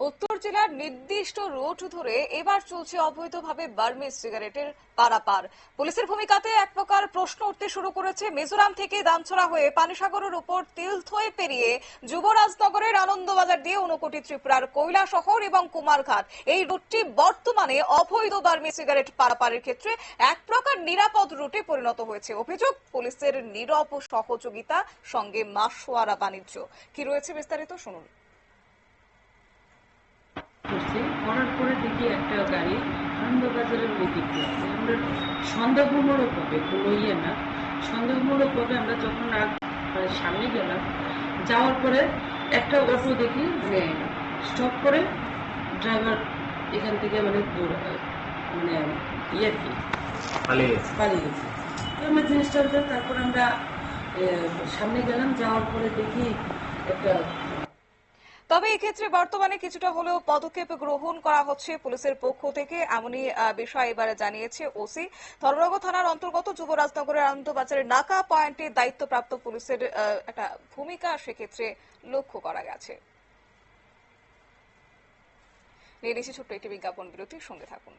উত্তর জেলার নির্দিষ্ট রুট ধরে এবার চলছে অবৈধভাবে বার্মিজ সিগারেটের পারাপার। পুলিশের ভূমিকাতে এক প্রকার প্রশ্ন উঠতে শুরু করেছে মিজোরাম থেকে দামছড়া হয়ে পানিসাগরের উপর তিলথয়ে পেরিয়ে যুবরাজনগরের আনন্দবাজার দিয়ে ঊনকোটি ত্রিপুরার কৈলা শহর এবং কুমারঘাট। এই রুটটি বর্তমানে অবৈধ বার্মি সিগারেট পারাপারের ক্ষেত্রে এক প্রকার নিরাপদ রুটে পরিণত হয়েছে। অভিযোগ, পুলিশের নীরব সহযোগিতা সঙ্গে মাসোয়ারা বাণিজ্য। কি রয়েছে বিস্তারিত শুনুন। করছি করার পরে দেখি একটা গাড়ি আনন্দবাজারের ওই দিক আসছে। আমরা সন্দেহমূলক হবে কোনো ইয়ে না। সন্দেহমূলক হবে আমরা যখন আগ মানে সামনে গেলাম যাওয়ার পরে একটা অটো দেখি মানে স্টপ করে ড্রাইভার এখান থেকে মানে মানে ইয়ে কি পালিয়ে গেছে। পালিয়ে গেছে। তো আমরা জিনিসটা তারপর আমরা সামনে গেলাম যাওয়ার পরে দেখি একটা তবে এক্ষেত্রে বর্তমানে কিছুটা হলেও পদক্ষেপ গ্রহণ করা হচ্ছে পুলিশের পক্ষ থেকে, এমনই বিষয় এবারে জানিয়েছে ওসি। ধর্মনগর থানার অন্তর্গত যুবরাজনগরের আনন্দবাজারের নাকা পয়েন্টে দায়িত্বপ্রাপ্ত পুলিশের একটা ভূমিকা সেক্ষেত্রে লক্ষ্য করা গেছে। নিয়ে নিচ্ছি ছোট্ট একটি বিজ্ঞাপন বিরতির সঙ্গে থাকুন।